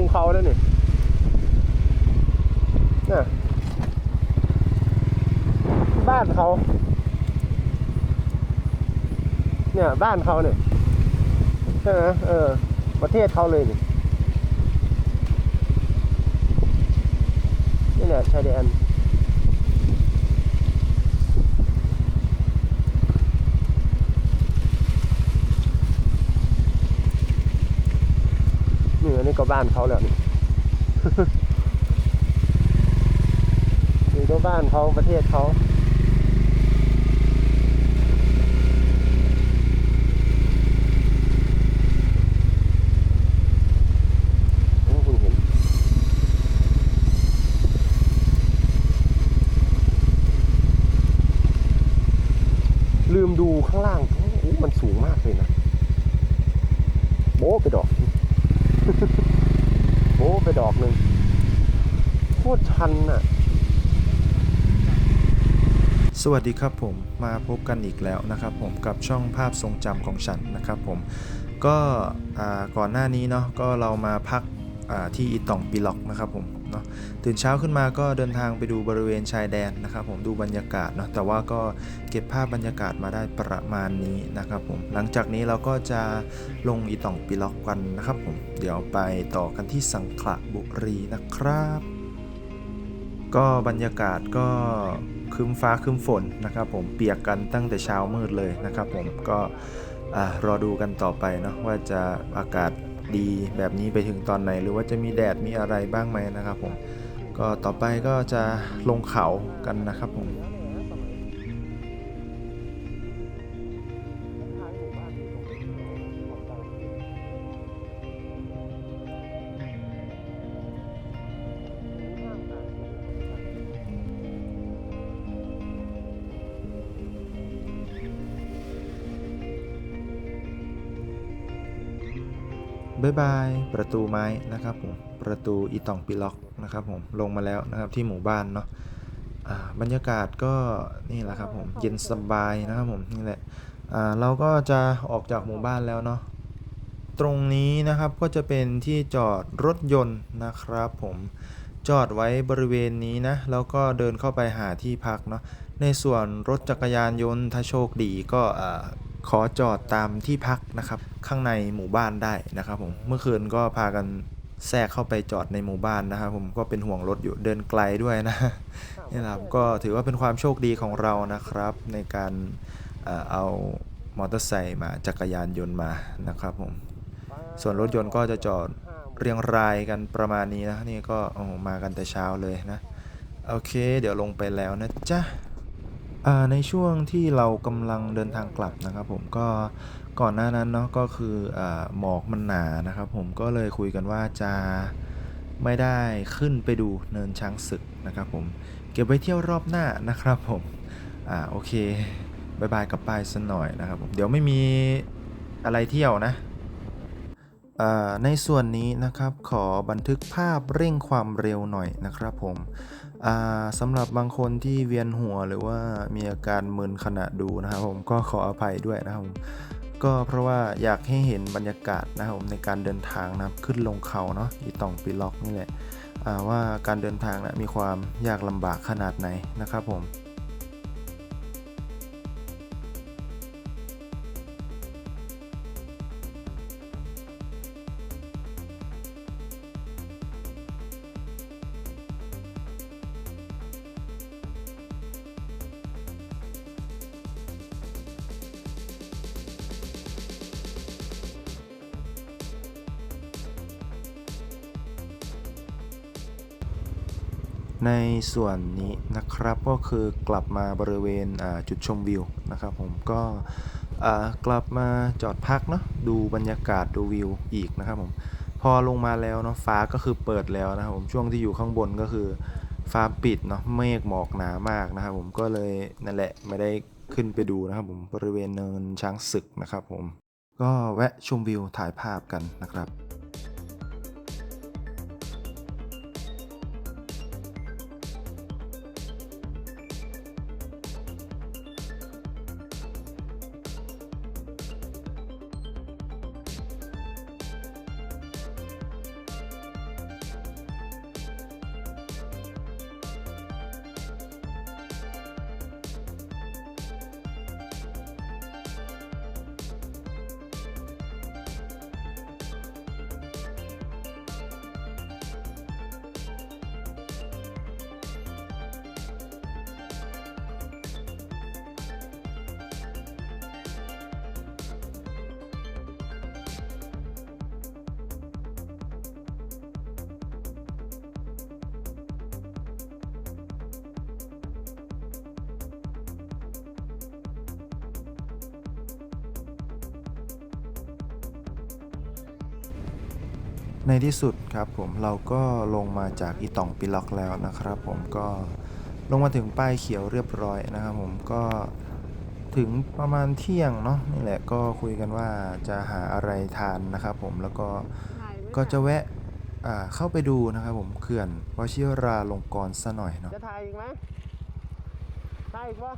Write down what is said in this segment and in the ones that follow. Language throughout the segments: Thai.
งเขาแล้วนี่เนี่ยบ้านเขา เนี่ยบ้านเขาเนี่ยใช่ไหมเออ ประเทศเขาเลยนี่นี่แหละชายแดน นี่ก็บ้านเขาแล้วนี่นี่ก็บ้านเขาประเทศเขาโอ้คุณเห็น ลืมดูข้างล่างโอ้โหมันสูงมากเลยนะ โบ๊ะไปดอก โอ้ไปดอกหนึ่งโคตรชันน่ะ สวัสดีครับผมมาพบกันอีกแล้วนะครับผมกับช่องภาพทรงจำของฉันนะครับผมก็ก่อนหน้านี้เนาะก็เรามาพักที่อีตองปีล็อกนะครับผม เนาะตื่นเช้าขึ้นมาก็เดินทางไปดูบริเวณชายแดนนะครับผมดูบรรยากาศเนาะแต่ว่าก็เก็บภาพบรรยากาศมาได้ประมาณนี้นะครับผมหลังจากนี้เราก็จะลงอีต่องปีล็อกกันนะครับผมเดี๋ยวไปต่อกันที่สังขละบุรีนะครับก็บรรยากาศก็คึมฟ้าคึมฝนนะครับผมเปียกกันตั้งแต่เช้ามืดเลยนะครับผมก็อรอดูกันต่อไปเนาะว่าจะอากาศ ดีแบบนี้ไปถึงตอนไหน หรือว่าจะมีแดดมีอะไรบ้างไหมนะครับผมก็ต่อไปก็จะลงเขากันนะครับผม บายบาย ประตูไม้นะครับผม ประตูอีตองปิล็อกนะครับผม ลงมาแล้วนะครับที่หมู่บ้านเนาะบรรยากาศก็นี่แหละครับผม เย็นสบายนะครับผมนี่แหละเราก็จะออกจากหมู่บ้านแล้วเนาะ ตรงนี้นะครับก็จะเป็นที่จอดรถยนต์นะครับผม จอดไว้บริเวณนี้นะ แล้วก็เดินเข้าไปหาที่พักเนาะ ในส่วนรถจักรยานยนต์ถ้าโชคดีก็ ขอจอดตามที่พักนะครับข้างในหมู่บ้านได้นะครับผมเมื่อคืนก็พากันแทรกเข้าไปจอดในหมู่บ้านนะครับผมก็เป็นห่วงรถอยู่เดินไกลด้วยนะนี่แหละครับก็ถือว่าเป็นความโชคดีของเรานะครับ ในการเอามอเตอร์ไซค์มาจักรยานยนต์มานะครับผมส่วนรถยนต์ก็จะจอดเรียงรายกันประมาณนี้นะนี่ก็มากันแต่เช้าเลยนะ โอเค เดี๋ยวลงไปแล้วนะจ๊ะ อ่า ในช่วงที่เรากำลังเดินทางกลับนะครับผม ก็ก่อนหน้านั้นเนาะ ก็คืออาหมอกมันหนานะครับผม ก็เลยคุยกันว่าจะไม่ได้ขึ้นไปดูเนินช้างศึกนะครับผม เก็บไว้เที่ยวรอบหน้านะครับผม อ่า โอเคบายบายกับป้ายสักหน่อยนะครับผม เดี๋ยวไม่มีอะไรเที่ยวนะ อ่า ในส่วนนี้นะครับขอบันทึกภาพเร่งความเร็วหน่อยนะครับผม สำหรับบางคนที่เวียนหัวหรือว่ามีอาการมึนขณะดูนะครับผมก็ขออภัยด้วยนะครับผมก็เพราะว่าอยากให้เห็นบรรยากาศนะครับผมในการเดินทางนะครับขึ้นลงเขาเนาะอีตองปีล็อกนี่แหละว่าการเดินทางนะมีความยากลำบากขนาดไหนนะครับผม ส่วนนี้นะครับก็คือกลับมาบริเวณจุดชมวิวนะครับ ผมก็กลับมาจอดพักเนาะดูบรรยากาศดูวิวอีกนะครับผมพอลงมาแล้วเนาะฟ้าก็คือเปิดแล้วนะครับผมช่วงที่อยู่ข้างบนก็คือฟ้าปิดเนาะเมฆหมอกหนามากนะครับผมก็เลยนั่นแหละไม่ได้ขึ้นไปดูนะครับผมบริเวณเนินช้างศึกนะครับผมก็แวะชมวิวถ่ายภาพกันนะครับ ในที่สุดครับผมเราก็ลงมาจากอีตองปิล็อกแล้วนะครับ ผมก็ลงมาถึงป้ายเขียวเรียบร้อยนะครับ ผมก็ถึงประมาณเที่ยงเนาะนี่แหละก็คุยกันว่าจะหาอะไรทานนะครับ ผมแล้วก็ก็จะแวะอ่าเข้าไปดูนะครับ ผมเขื่อนวชิราลงกรณ์ซะหน่อยเนาะจะถ่ายอีกไหมถ่ายอีกวะ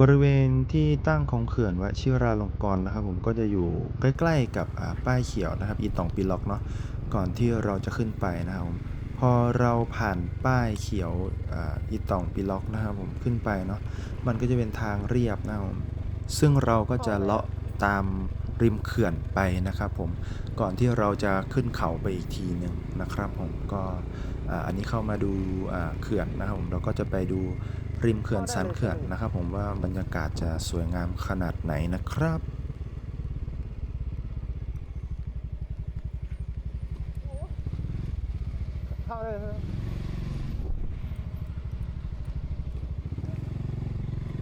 บริเวณที่ตั้งของเขื่อนวชิราลงกรณ์นะครับ ผมก็จะอยู่ใกล้ๆกับป้ายเขียวนะครับอีตองปีล็อกเนาะก่อนที่เราจะขึ้นไปนะครับผมพอเราผ่านป้ายเขียวอีตองปีล็อกนะครับผมขึ้นไปเนาะมันก็จะเป็นทางเรียบนะครับผมซึ่งเราก็จะเลาะตามริมเขื่อนไปนะครับผมก่อนที่เราจะขึ้นเขาไปอีกทีหนึ่งนะครับผมก็อันนี้เข้ามาดูเขื่อนนะครับผมเราก็จะไปดู ริมเขื่อนสันเขื่อนนะครับ ผมว่าบรรยากาศจะสวยงามขนาดไหนนะครับ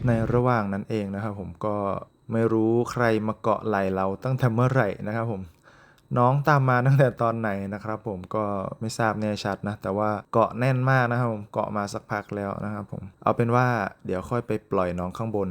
ในระหว่างนั้นเองนะครับผมก็ไม่รู้ใครมาเกาะไหลเราตั้งแต่เมื่อไหร่นะครับผม น้องตามมาตั้งแต่ตอนไหนนะครับ ผมก็ไม่ทราบแน่ชัดนะ แต่ว่าเกาะแน่นมากนะครับผมเกาะมาสักพักแล้วนะครับผมเอาเป็นว่าเดี๋ยวค่อยไปปล่อยน้องข้างบน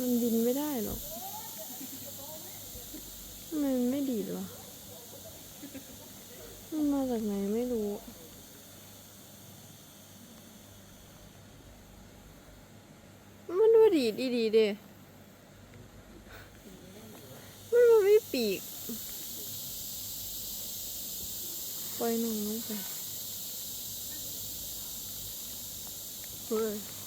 มันบินไม่ได้หรอกทำไมมันไม่ดีดวะมันมาจากไหนไม่รู้มันดูดีดดีเด้มันมันไม่ปีกปล่อยหนุ่งลงไปเฮ้ย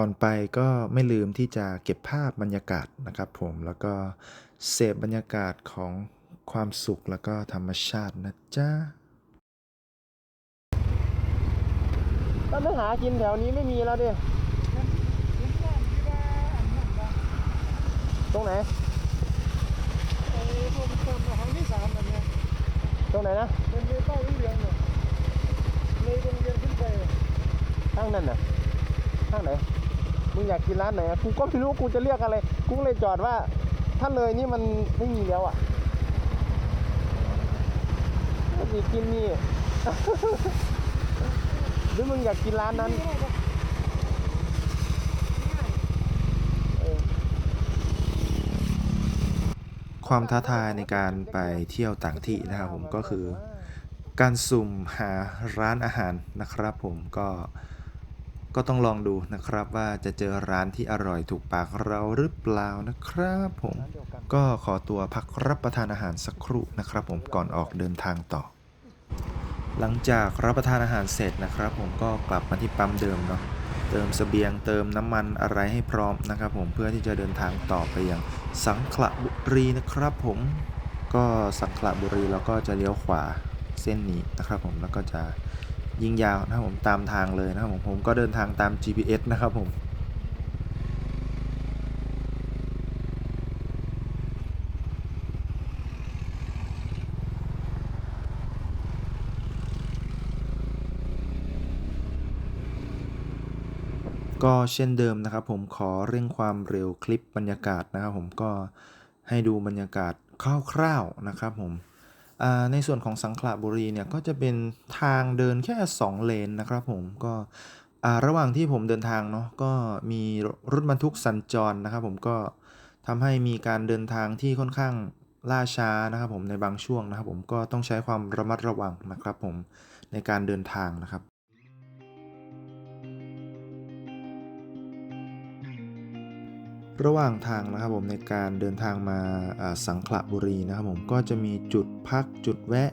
ก่อนไปก็ไม่ลืมที่จะเก็บภาพบรรยากาศนะครับผมแล้วก็เสพบรรยากาศของความสุขแล้วก็ธรรมชาตินะจ๊ะถ้าไม่หากินแถวนี้ไม่มีแล้วดิตรงไหนไอ้พวกเติมครั้งที่สามอันเนี้ยตรงไหนนะเป็นเรือเป้าเหลืองๆเนี่ยเลยโรงเรียนขึ้นไปข้างนั่นน่ะข้างไหน มึงอยากกินร้านไหนอะกูก็ไม่รู้กูจะเรียกอะไร กูเลยจอดว่า ถ้าเลยนี่มันไม่มีแล้วอะก็สิกินนี่ หรือมึงอยากกินร้านนั้นความท้าทายในการไปเที่ยวต่างที่นะครับผมก็คือ การสุ่มหาร้านอาหารนะครับผมก็ ก็ต้องลองดูนะครับว่าจะเจอร้านที่อร่อยถูกปากเราหรือเปล่านะครับผมก็ขอตัวพักรับประทานอาหารสักครู่นะครับ ผมก่อนออกเดินทางต่อ หลังจากรับประทานอาหารเสร็จนะครับ ผมก็กลับมาที่ปั๊มเดิมเนาะเติมสเสบียงเติมน้ำมันอะไรให้พร้อมนะครับ ผมเพื่อที่จะเดินทางต่อไปยังสังขละบุรีนะครับ ผมก็สังขละบุรีแล้วก็จะเลี้ยวขวาเส้นนี้นะครับ ผมแล้วก็จะ ยิงยาวนะครับผมตามทางเลยนะครับผมผมก็เดินทางตาม GPS นะครับผมก็เช่นเดิมนะครับผมขอเร่งความเร็วคลิปบรรยากาศนะครับผมก็ให้ดูบรรยากาศคร่าวๆนะครับผม ในส่วนของสังขละบุรีเนี่ยก็จะเป็นทางเดินแค่ 2 เลนนะครับผมก็ระหว่างที่ผมเดินทางเนาะก็มีรถบรรทุกสัญจรนะครับ ผมก็ทำให้มีการเดินทางที่ค่อนข้างล่าช้านะครับผมในบางช่วงนะครับ ผมก็ต้องใช้ความระมัดระวังนะครับ ผมในการเดินทางนะครับ ระหว่างทางนะครับผมในการเดินทางมาสังขละบุรีนะครับผมก็จะมีจุดพักจุดแวะ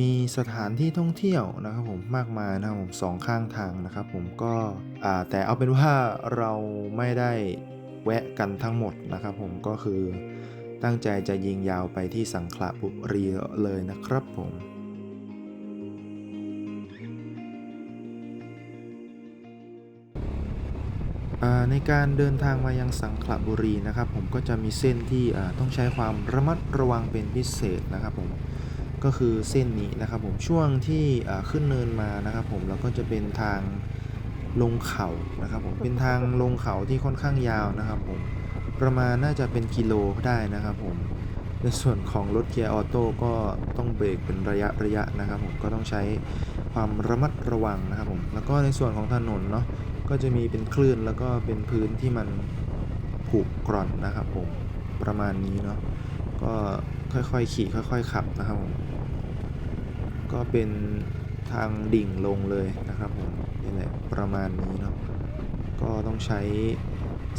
มีสถานที่ท่องเที่ยวนะครับผมมากมายนะครับผมสองข้างทางนะครับผมก็แต่เอาเป็นว่าเราไม่ได้แวะกันทั้งหมดนะครับผมก็คือตั้งใจจะยิงยาวไปที่สังขละบุรีเลยนะครับผม ในการเดินทางมายังสังขละบุรีนะครับ ผมก็จะมีเส้นที่ต้องใช้ความระมัดระวังเป็นพิเศษนะครับผมก็คือเส้นนี้นะครับผมช่วงที่ขึ้นเนินมานะครับ ผมแล้วก็จะเป็นทางลงเขานะครับผมเป็นทางลงเขาที่ค่อนข้างยาวนะครับผมประมาณน่าจะเป็นกิโลได้นะครับผมในส่วนของรถเกียร์ออโต้ก็ต้องเบรกเป็นระยะระยะนะครับ ผมก็ต้องใช้ความระมัดระวังนะครับผมแล้วก็ในส่วนของถนนเนาะ ก็จะมีเป็นคลื่นแล้วก็เป็นพื้นที่มันผุกร่อนนะครับผมประมาณนี้เนาะก็ค่อยๆ ขี่ค่อย ๆ ขับนะครับผมก็เป็นทางดิ่งลงเลยนะครับผมนี่แหละประมาณนี้เนาะก็ต้องใช้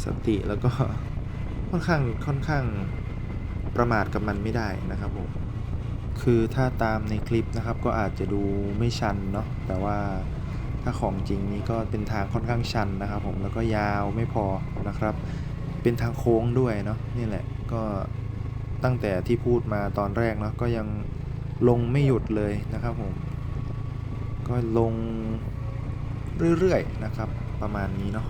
สติแล้วก็ค่อนข้างค่อนข้างประมาทกับมันไม่ได้นะครับผมคือถ้าตามในคลิปนะครับก็อาจจะดูไม่ชันเนาะแต่ว่า ถ้าของจริงนี่ก็เป็นทางค่อนข้างชันนะครับผมแล้วก็ยาวไม่พอนะครับ เป็นทางโค้งด้วยเนาะนี่แหละก็ตั้งแต่ที่พูดมาตอนแรกเนาะก็ยังลงไม่หยุดเลยนะครับผม ก็ลงเรื่อยๆนะครับ ประมาณนี้เนาะ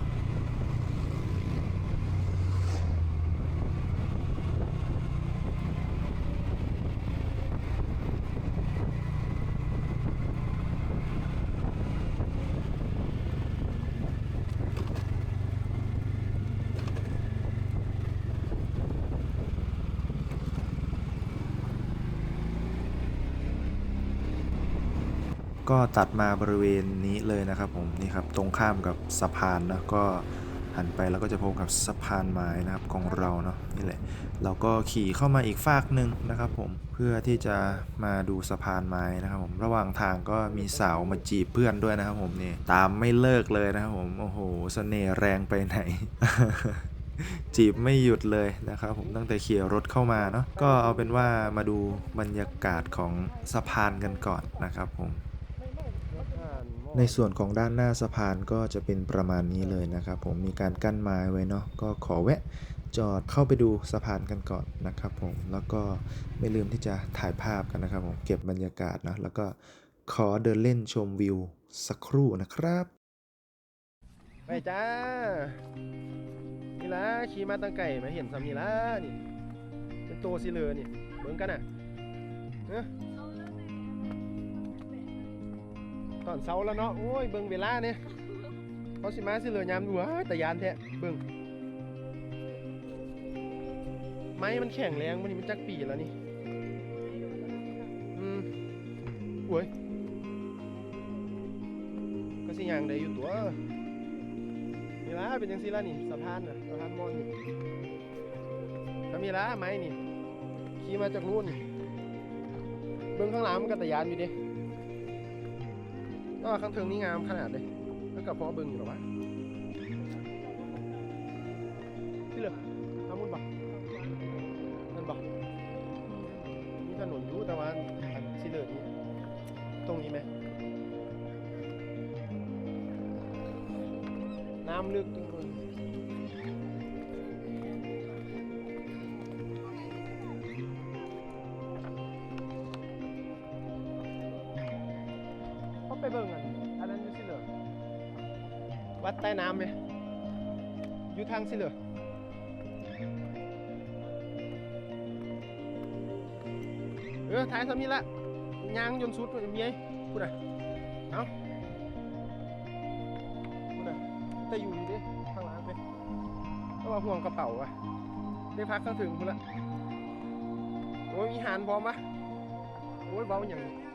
ก็ตัดมาบริเวณนี้เลยนะครับผมนี่ครับตรงข้ามกับสะพานนะก็หันไปแล้วก็จะพบกับสะพานไม้นะครับของเราเนาะนี่แหละเราก็ขี่เข้ามาอีกฟากหนึ่งนะครับผมเพื่อที่จะมาดูสะพานไม้นะครับผมระหว่างทางก็มีสาวมาจีบเพื่อนด้วยนะครับผมนี่ตามไม่เลิกเลยนะครับผมโอ้โหเสน่ห์แรงไปไหน จีบไม่หยุดเลยนะครับผมตั้งแต่เขี่รถเข้ามาเนาะก็เอาเป็นว่ามาดูบรรยากาศของสะพานกันก่อนนะครับผม ในส่วนของด้านหน้าสะพานก็จะเป็นประมาณนี้เลยนะครับ ผมมีการกั้นไม้ไว้เนาะก็ขอแวะจอดเข้าไปดูสะพานกันก่อนนะครับผมแล้วก็ไม่ลืมที่จะถ่ายภาพกันนะครับผมเก็บบรรยากาศนะแล้วก็ขอเดินเล่นชมวิวสักครู่นะครับไปจ้านี่ละขี่มาตั้งไก่มาเห็นซ้ำนี่ละนี่เป็นตัวสิเลยนี่เบิ่งกันน่ะเอ้อ ตอนเช้าแล้วเนาะโอ้ยเบิ่งเวลาเนี่ยเขาสิมาสิเหลยยามดูว้าแต่ยานแท้เบิ่งไม้มันแข็งแรงมันนี่มันจักปีแล้วนี่อืมโอ้ยก็สิยางได้อยู่ตัวนี่ละเป็นยังสิละนี่สะพานน่ะสะพานมอนนี่ถ้ามีละไม้นี่ขี่มาจากนู่นนี่เบื้องข้างหลังมันก็ตะยานอยู่ดิ ก็ข้างเทิงนี่งามขนาดเลยแล้วกับพอเบิ่งอยู่หรอวะ ไปเบิ่งอันอันนั้นอยู่ที่เหลือวัดใต้น้ำไหมอยู่ทางสิเหลือเออท้ายสามีละยางยนต์สุดมันเมียพูดอะเอ้าพูดอะแต่อยู่ด้ข้างหล่างไปก็ว่าห่วงกระเป๋าอะได้พักข้างถึงพูดละโอ้ยมีหานพร้อมปะโอ้ยเบาอย่างนี้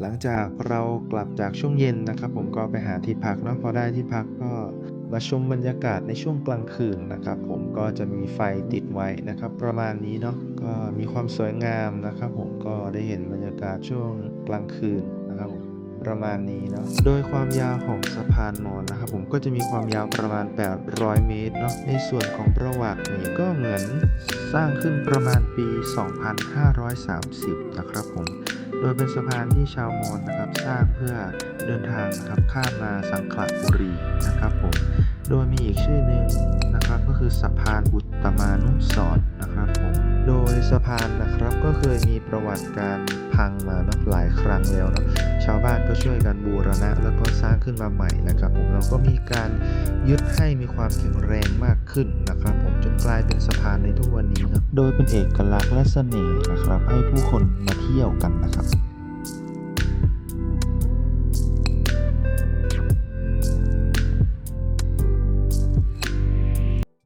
หลังจากเรากลับจากช่วงเย็นนะครับ ผมก็ไปหาที่พักเนาะพอได้ที่พักก็มาชมบรรยากาศในช่วงกลางคืนนะครับ ผมก็จะมีไฟติดไว้นะครับ ประมาณนี้เนาะก็มีความสวยงามนะครับ ผมก็ได้เห็นบรรยากาศช่วงกลางคืนนะครับผมประมาณนี้เนาะ โดยความยาวของสะพานมอญนะครับผมก็จะมีความยาวประมาณ 800 เมตรเนาะ ในส่วนของประวัตินี่ก็เหมือนสร้างขึ้นประมาณปี 2530 นะครับผม ดยเป็นสะพานที่ชาวมอญนะครับสร้างเพื่อเดินทางนะครับข้ามมาสังขละบุรีนะครับผมโดยมีอีกชื่อหนึ่งนะครับก็คือสะพานอุตมานุสรณ์นะครับผมโดยสะพานนะครับก็เคยมีประวัติการพังมานะหลายครั้งแล้วนะชาวบ้านก็ช่วยกันบูรณะ แล้วก็สร้างขึ้นมาใหม่นะครับผมแล้วก็มีการยึดให้มีความแข็งแรงมากขึ้นนะครับ จนกลายเป็นสะพานในทุกวันนี้นะโดยเป็นเอกลักษณ์และเสน่ห์นะครับ ให้ผู้คนมาเที่ยวกันนะครับ